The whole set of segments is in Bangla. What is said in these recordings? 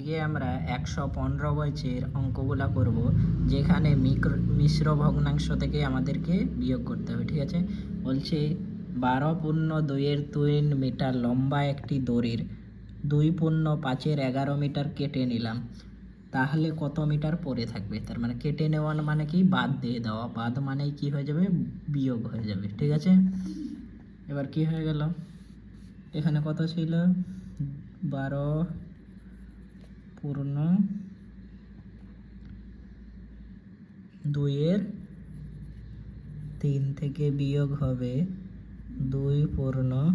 আজকে আমরা একশো পনেরো বয়সের অঙ্কগুলা করব, যেখানে মিক্র- মিশ্র ভগ্নাংশ থেকে আমাদেরকে বিয়োগ করতে হবে, ঠিক আছে? বলছে, বারো পূর্ণ দুইয়ের তিন মিটার লম্বা একটি দড়ির দুই পূর্ণ পাঁচের এগারো মিটার কেটে নিলাম। তাহলে কত মিটার পরে থাকবে? তার মানে কেটে নেওয়া মানে কি? বাদ দিয়ে দেওয়া। বাদ মানে কি হয়ে যাবে? বিয়োগ হয়ে যাবে, ঠিক আছে? এবার কি হয়ে গেল? এখানে কত ছিল? বারো পূর্ণ। দুইয়ের তিন থেকে বিয়োগ হবে দুই পূর্ণ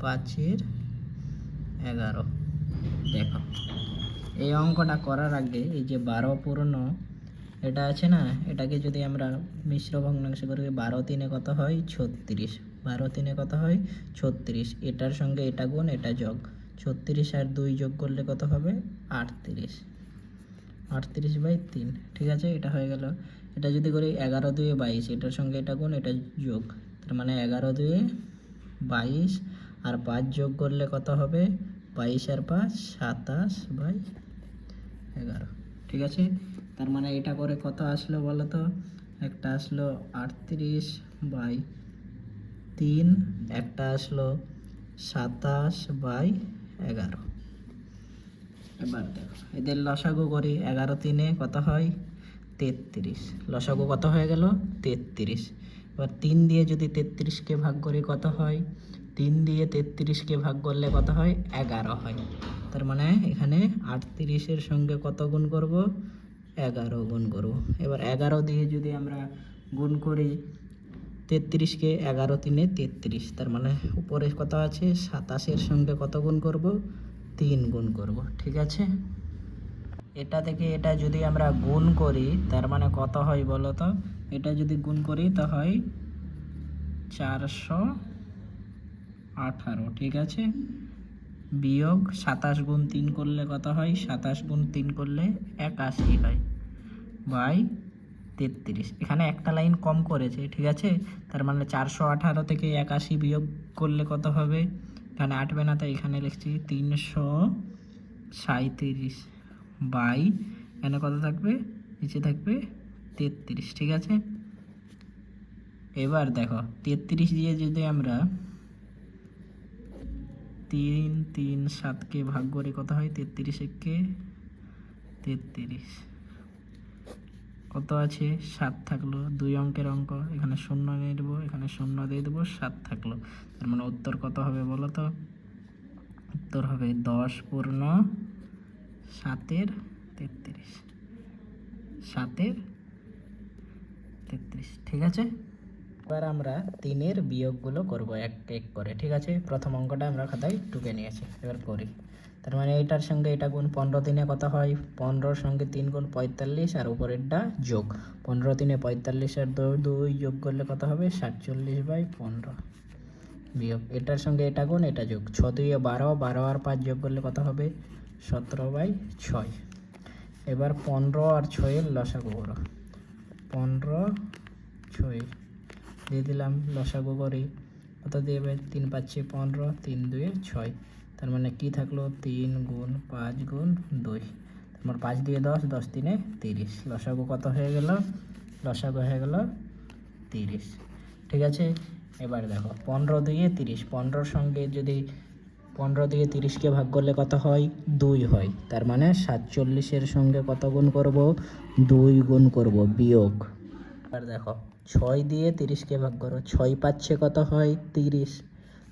পাঁচের এগারো। দেখো, এই অঙ্কটা করার আগে এই যে বারো পূর্ণ, এটা আছে না? এটাকে যদি আমরা মিশ্র ভগ্নাংশ করি বারো তিনে কত হয়? ছত্রিশ। বারো তিনে কত হয়? ছত্রিশ। এটার সঙ্গে এটা গুণ, এটা যোগ। ছত্রিশ আর দুই যোগ করলে কত হবে? আটত্রিশ। আটত্রিশ বাই তিন। ঠিক আছে, এটা হয়ে গেল। এটা যদি করি এগারো দুয়ে বাইশ, এটার সঙ্গে এটা গুণ, এটা যোগ। তার মানে এগারো দুয়ে বাইশ আর পাঁচ যোগ করলে কত হবে? বাইশ আর পাঁচ, সাতাশ বাই এগারো। ঠিক আছে? তার মানে এটা করে কত আসলো বলো তো? একটা আসলো আটত্রিশ বাই তিন, একটা আসলো সাতাশ বাই এগারো। এবার দেখো, এদের লসাগু করি এগারো তিনে কত হয়? তেত্রিশ। লসাগু কত হয়ে গেল? তেত্রিশ। এবার তিন দিয়ে যদি তেত্রিশকে ভাগ করি কত হয়? তিন দিয়ে তেত্রিশকে ভাগ করলে কত হয়? এগারো হয়। তার মানে এখানে আটত্রিশের সঙ্গে কত গুণ করব? এগারো গুণ করব। এবার এগারো দিয়ে যদি আমরা গুণ করি তেত্রিশকে এগারো তিনে তেত্রিশ। তার মানে উপরে কত আছে? সাতাশের সঙ্গে কত গুণ করব? তিন গুণ করব। ঠিক আছে? এটা থেকে এটা যদি আমরা গুণ করি, তার মানে কত হয় বলো তো? এটা যদি গুণ করি, তা হয় চারশো আঠারো। ঠিক আছে? বিয়োগ সাতাশ গুণ তিন করলে কত হয়? সাতাশ গুণ তিন করলে একাশি হয়। বাই তেত্রিশ। এখানে একটা লাইন কম করেছে, ঠিক আছে? তার মানে চারশো আঠারো থেকে একাশি বিয়োগ করলে কত হবে? এখানে আটবে না তাই এখানে লিখছি তিনশো সাঁত্রিশ বাই, এখানে কত থাকবে? নিচে থাকবে তেত্রিশ, ঠিক আছে? এবার দেখো, তেত্রিশ দিয়ে যদি আমরা তিন তিন, সাতকে ভাগ করে কত হয়? তেত্রিশ একে তেত্রিশ। কত আছে? সাত থাকল। দুই অঙ্কের অঙ্ক, এখানে শূন্য নিয়ে দেবো এখানে শূন্য দিয়ে দেবো, সাত থাকল। তার মানে উত্তর কত হবে বলো তো? উত্তর হবে দশ পূর্ণ সাতের তেত্রিশ। সাতের তেত্রিশ, ঠিক আছে? এবার আমরা তিনের বিয়োগগুলো করব এক এক করে, ঠিক আছে? প্রথম অঙ্কটা আমরা খাতায় টুকে নিয়েছি, এবার করি। তার মানে এটার সঙ্গে এটা গুণ পনেরো দিনে কত হয়? পনেরোর সঙ্গে তিন গুণ পঁয়তাল্লিশ আর উপরেরটা যোগ। পনেরো দিনে পঁয়তাল্লিশ আর দুই যোগ করলে কত হবে? সাতচল্লিশ বাই পনেরো বিয়োগ। এটার সঙ্গে এটা গুণ, এটা যোগ। ছ দুইয়ে বারো বারো আর পাঁচ যোগ করলে কত হবে? সতেরো বাই ছয়। এবার পনেরো আর ছয়ের লসাগু করো। পনেরো, ছয়, দিয়ে দিলাম লসাগু করি। কত দেবে তিন পাচ্ছি পনেরো, তিন দুয়ে ছয়। তার মানে কি থাকল? তিন গুণ পাঁচ গুণ দুই। তোমার পাঁচ দিয়ে দশ দশ তিনে তিরিশ। লসাগু কত হয়ে গেল? লসাগু হয়ে গেল তিরিশ। ঠিক আছে? এবার দেখো, পনেরো দিয়ে তিরিশ। পনেরোর সঙ্গে যদি পনেরো দিয়ে তিরিশকে ভাগ করলে কত হয়? দুই হয়। তার মানে সাতচল্লিশের সঙ্গে কত গুণ করব? দুই গুণ করব, বিয়োগ। এবার দেখো, ছয় দিয়ে তিরিশকে ভাগ করো। ছয় পাচ্ছে কত হয়? তিরিশ।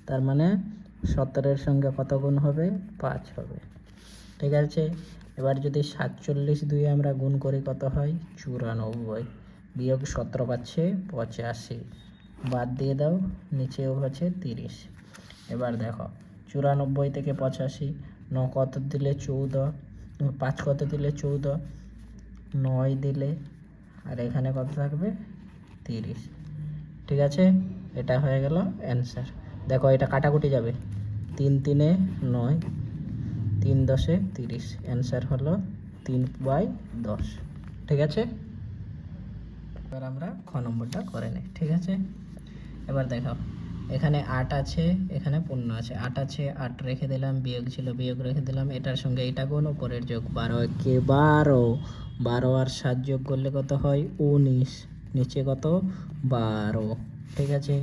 তার মানে সতেরোর সঙ্গে কত গুণ হবে? পাঁচ হবে। ঠিক আছে? এবার যদি সাতচল্লিশ দুই আমরা গুণ করি কত হয়? চুরানব্বই। বিয়োগ সতেরো পাচ্ছে পঁচাশি। বাদ দিয়ে দাও, নিচেও হচ্ছে তিরিশ। এবার দেখো, চুরানব্বই থেকে পঁচাশি, ন কত দিলে চৌদ্দ পাঁচ কত দিলে চৌদ্দ নয় দিলে, আর এখানে কত থাকবে? তিরিশ। ঠিক আছে? এটা হয়ে গেল অ্যান্সার দেখো, এটা কাটাকুটি যাবে। তিন তিনে নয়, তিন দশে তিরিশ। অ্যান্সার হলো তিন বাই দশ। ঠিক আছে? এবার আমরা খ নম্বরটা করে নিই। ঠিক আছে? এবার দেখো, এখানে আট আছে, এখানে পূর্ণ আছে। আট আছে, আট রেখে দিলাম, বিয়োগ ছিল, বিয়োগ রেখে দিলাম। এটার সঙ্গে এটা কোন উপরের যোগ বারো। একে বারো বারো আর সাত যোগ করলে কত হয়? উনিশ। নিচে কত? বারো। ঠিক আছে?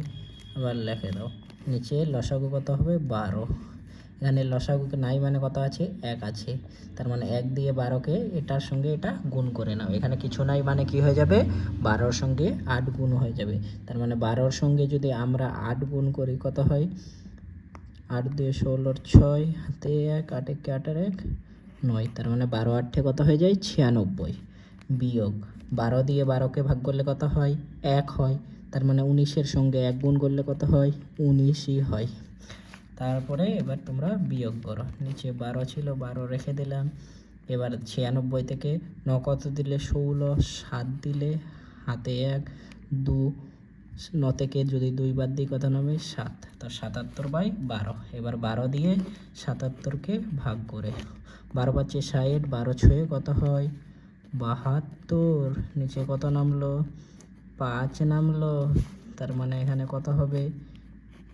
এবার লিখে দাও। নিচে লসাগু কত হবে? বারো। এখানে লসাগুকে নাই মানে কত আছে? এক আছে। তার মানে এক দিয়ে বারোকে এটার সঙ্গে এটা গুণ করে নাও। এখানে কিছু নাই মানে কি হয়ে যাবে? বারোর সঙ্গে আট গুণ হয়ে যাবে। তার মানে বারোর সঙ্গে যদি আমরা আট গুণ করি, কত হয়? আট দুই ষোলোর ছয়, হাতে এক, আট একে আটের এক, নয়। তার মানে বারো আটে কত হয়ে যায়? ছিয়ানব্বই বিয়োগ। বারো দিয়ে বারোকে ভাগ করলে কত হয়? এক হয়। তার মানে উনিশের সঙ্গে এক গুণ করলে কত হয়? উনিশই হয়। তারপরে এবার তোমরা বিয়োগ করো। নিচে বারো ছিল, বারো রেখে দিলাম। এবার ছিয়ানব্বই থেকে ন কত দিলে? ষোলো, সাত দিলে হাতে এক, দু, ন থেকে যদি দুই বাদ দিই কত নামে? সাত। তো সাতাত্তর বাই বারো। এবার বারো দিয়ে সাতাত্তরকে ভাগ করে। বারো পাচ্ছে ষাট, বারো ছয়ে কত হয়? বাহাত্তর। নিচে কত নামলো? পাঁচ নামলো, তার মানে এখানে কত হবে?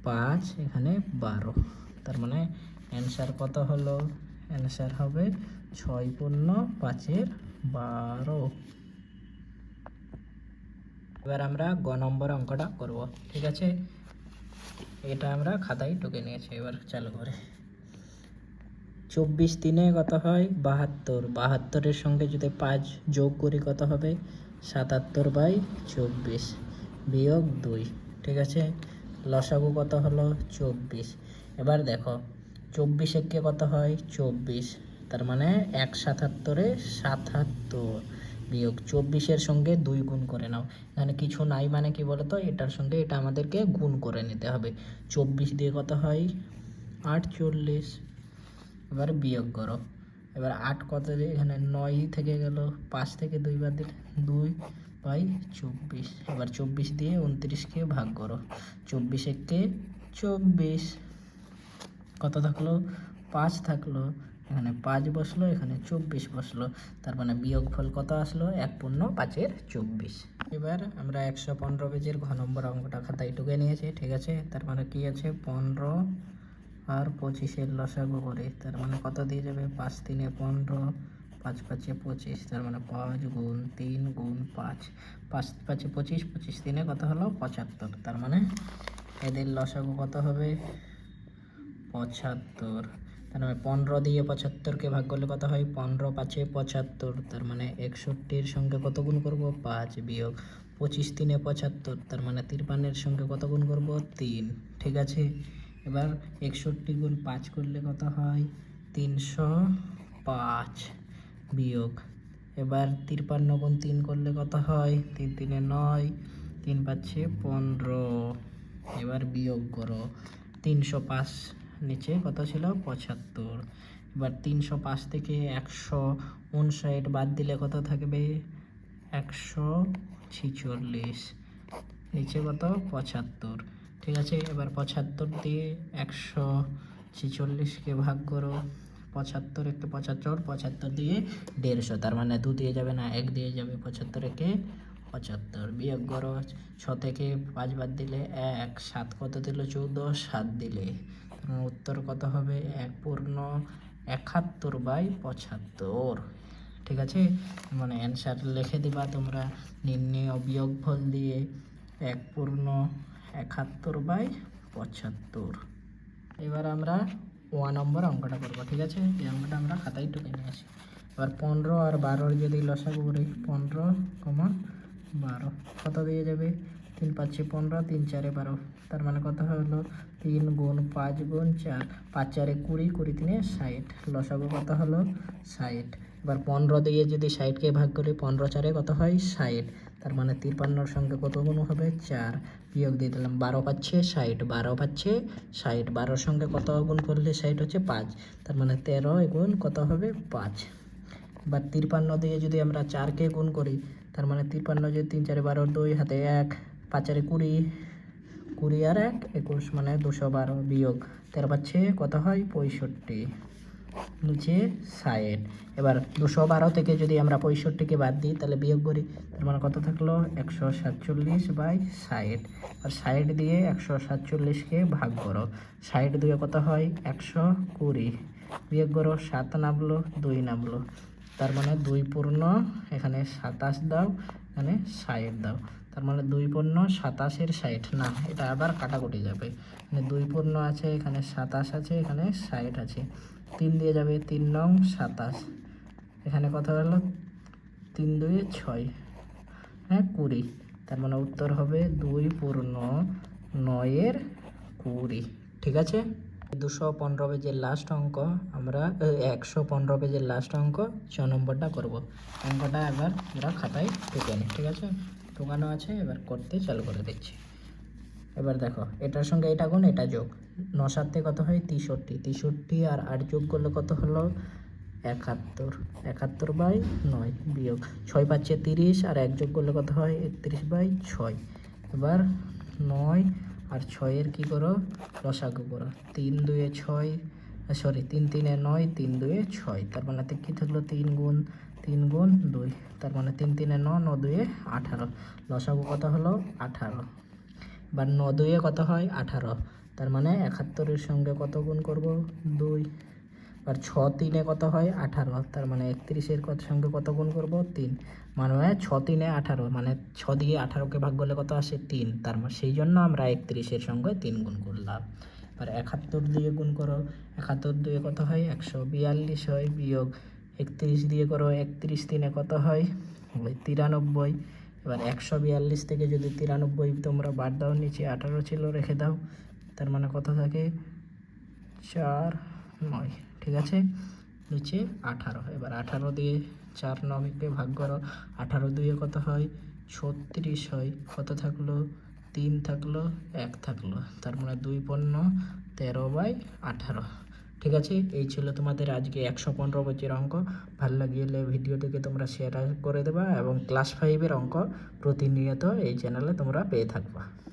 পাঁচ, এখানে বারো। তার মানে অ্যান্সার কত হলো? অ্যান্সার হবে ছয় পূর্ণ পাঁচের বারো। এবার আমরা গ নম্বর অঙ্কটা করব, ঠিক আছে? এটা আমরা খাতায় টুকে নিয়েছি, এবার চালু করে। চব্বিশ দিনে কত হয়? বাহাত্তর। বাহাত্তরের সঙ্গে যদি পাঁচ যোগ করি কত হবে? সাতাত্তর বাই চব্বিশ বিয়োগ দুই, ঠিক আছে? লসাগু কত হলো? চব্বিশ। এবার দেখো, চব্বিশ একে কত হয়? চব্বিশ। তার মানে এক সাতাত্তরে সাতাত্তর বিয়োগ চব্বিশের সঙ্গে দুই গুণ করে নাও। এখানে কিছু নাই মানে কি বলতো? এটার সঙ্গে এটা আমাদেরকে গুণ করে নিতে হবে। চব্বিশ দিয়ে কত হয়? আটচল্লিশ। এবার বিয়োগ করো। এবার আট কত দিয়ে এখানে নয় থেকে গেল, পাঁচ থেকে দুই বাদ দিলে দুই বাই চব্বিশ। এবার চব্বিশ দিয়ে উনত্রিশকে ভাগ করো। চব্বিশ একে চব্বিশ। কত থাকল? পাঁচ থাকল। এখানে পাঁচ বসল, এখানে চব্বিশ বসল। তার মানে বিয়োগফল কত আসলো? এক পূর্ণ পাঁচের চব্বিশ। এবার আমরা একশো পনেরো পেজের ঘ নম্বর অঙ্কটা খাতায় টুকে নিয়েছি, ঠিক আছে? তার মানে কি আছে? পনেরো আর পঁচিশের লসাগু করে, তার মানে কত দিয়ে যাবে? পাঁচ তিনে পনেরো, পাঁচ পাঁচে পঁচিশ, তার মানে পাঁচ গুণ তিন গুণ পাঁচ। পাঁচ পাঁচে পঁচিশ পঁচিশ তিনে কত হলো? পঁচাত্তর, তার মানে এদের লসাগু কত হবে? পঁচাত্তর। তার মানে পনেরো দিয়ে পঁচাত্তরকে ভাগ করলে কত হয়? পনেরো পাঁচে পঁচাত্তর, তার মানে একষট্টির সঙ্গে কত গুণ করব? পাঁচ বিয়োগ পঁচিশ তিনে পঁচাত্তর, তার মানে তিরপানের সঙ্গে কত গুণ করব? তিন। ঠিক আছে? এবার একষট্টি গুণ পাঁচ করলে কত হয়? তিনশো পাঁচ বিয়োগ। এবার তিরপান্ন গুণ তিন করলে কত হয়? তিন তিনে নয়, তিন পাচ্ছে পনেরো। এবার বিয়োগ করো। তিনশো পাঁচ নিচে কত ছিল? পঁচাত্তর। এবার তিনশো পাঁচ থেকে একশো উনষাট বাদ দিলে কত থাকবে? একশো ছিচল্লিশ। নিচে কত? পঁচাত্তর। ঠিক আছে, এবার পঁচাত্তর দিয়ে একশো ছিচল্লিশকে ভাগ করো। পঁচাত্তর একটু পঁচাত্তর পঁচাত্তর দিয়ে দেড়শো, তার মানে দু দিয়ে যাবে না, এক দিয়ে যাবে, পঁচাত্তর একে পঁচাত্তর বিয়োগ করো। ছ থেকে পাঁচ বাদ দিলে এক, সাত কত দিল চৌদ্দ? সাত দিলে। মানে উত্তর কত হবে? এক পূর্ণ একাত্তর বাই পঁচাত্তর। ঠিক আছে? মানে অ্যান্সার লিখে দিবা তোমরা। নির্ণয় বিয়োগ ফল দিয়ে এক পূর্ণ একাত্তর বাই পঁচাত্তর। এবার আমরা ওয়ান নম্বর অঙ্কটা করব, ঠিক আছে? এই অঙ্কটা আমরা খাতায় টুকে নিয়ে আসি। এবার পনেরো আর বারোর যদি লসাগু করি, পনেরো কমা বারো, কত দিয়ে যাবে? তিন পাঁচে পনেরো, তিন চারে বারো। তার মানে কত হলো? তিন গুণ পাঁচ গুণ চার, পাঁচ চারে কুড়ি কুড়ি তিনে ষাট। লসাগু কত হলো? ষাট। এবার পনেরো দিয়ে যদি ষাটকে ভাগ করি, পনেরো চারে কত হয়? ষাট। তার মানে তিরপান্নর সঙ্গে কত গুণ হবে? চার। বিয়োগ দিয়ে দিলাম বারো পাচ্ছে ষাট। বারো পাচ্ছে ষাট। বারোর সঙ্গে কত গুণ করলে ষাট হচ্ছে পাঁচ? তার মানে তেরো গুণ কত হবে? পাঁচ। বা তিরপান্ন দিয়ে যদি আমরা চারকে গুণ করি, তার মানে তিরপান্ন যদি তিন, চারে বারো দুই, হাতে এক, পাঁচারে কুড়ি কুড়ি আর এক, একুশ মানে দুশো বারো বিয়োগ। তেরো পাচ্ছে কত হয়? পঁয়ষট্টি। নিচে ষাট এবার দুশো বারো থেকে যদি আমরা পঁয়ষট্টিকে বাদ দিই, তাহলে বিয়োগ করি, তার মানে কত থাকল? একশো সাতচল্লিশ বাই ষাট আর ষাট দিয়ে একশো সাতচল্লিশকে ভাগ করো। ষাট দিয়ে কত হয়? একশো কুড়ি। বিয়োগ করো, সাত নামলো, দুই নামলো। তার মানে দুই পূর্ণ, এখানে সাতাশ দাও, এখানে ষাট দাও। তার মানে দুই পূর্ণ, সাতাশের ষাট না, এটা আবার কাটাকুটি যাবে। মানে দুই পূর্ণ আছে, এখানে সাতাশ আছে, এখানে ষাট আছে। তিন দিয়ে যাবে তিন নং সাতাশ। এখানে কত হলো তিন দুই ছয়। হ্যাঁ কুড়ি। তার মানে উত্তর হবে দুই পূর্ণ নয়ের কুড়ি। ঠিক আছে? দুশো পনেরো পেজের লাস্ট অঙ্ক আমরা একশো পনেরো পেজের লাস্ট অঙ্ক ছ নম্বরটা করব। অঙ্কটা এবার আমরা খাতায় টুকে নিই। ঠিক আছে? টুকানো আছে, এবার করতে চালু করে দিচ্ছি। এবার দেখো, এটার সঙ্গে এটা গুণ, এটা যোগ। ন সাতে কত হয়? তেষট্টি। তেষট্টি আর আট যোগ করলে কত হলো? একাত্তর। একাত্তর বাই নয় বিয়োগ। ছয় পাচ্ছে তিরিশ আর এক যোগ করলে কত হয়? একত্রিশ বাই ছয়। এবার নয় আর ছয়ের কি করো? লসাগু করো। তিন দুয়ে ছয় সরি তিন তিনে নয়, তিন দুয়ে ছয়। তার মানে কী থাকল? তিন গুণ তিন গুণ দুই। তার মানে তিন তিনে ন ন দুয়ে আঠারো। লসাগু কত হলো? আঠারো। বা ন দুয়ে কত হয়? আঠারো। তার মানে একাত্তরের সঙ্গে কত গুণ করব? দুই। আর ছ তিনে কত হয়? আঠারো। তার মানে একত্রিশের কত সঙ্গে কত গুণ করব? তিন। মানে ছ তিনে আঠারো। মানে ছ দিয়ে আঠারোকে ভাগ করলে কত আসে? তিন। তার মানে সেই জন্য আমরা একত্রিশের সঙ্গে তিন গুণ করলাম। এবার একাত্তর দিয়ে গুণ করো। একাত্তর দিয়ে কত হয়? একশো। বিয়াল্লিশ হয়। বিয়োগ একত্রিশ দিয়ে করো। একত্রিশ তিনে কত হয়? তিরানব্বই। এবার একশো বিয়াল্লিশ থেকে যদি তিরানব্বই তোমরা বাদ দাও, নিচে আঠারো ছিল, রেখে দাও। তার মানে কত থাকে? চার, নয়, ঠিক আছে? নিচে আঠারো। এবার আঠারো দিয়ে চার নয়কে ভাগ করো। আঠারো দুয়ে কত হয়? ছত্রিশ হয়। কত থাকল? তিন থাকল, এক থাকল। তার মানে দুই পণ্য তেরো বাই আঠারো। ঠিক আছে? এই ছিল তোমাদের আজকে একশো পনেরো বছর অঙ্ক। ভালো লাগিলে ভিডিওটিকে তোমরা শেয়ার করে দেবা এবং ক্লাস ফাইভের অঙ্ক প্রতিনিয়ত এই চ্যানেলে তোমরা পেয়ে থাকবা।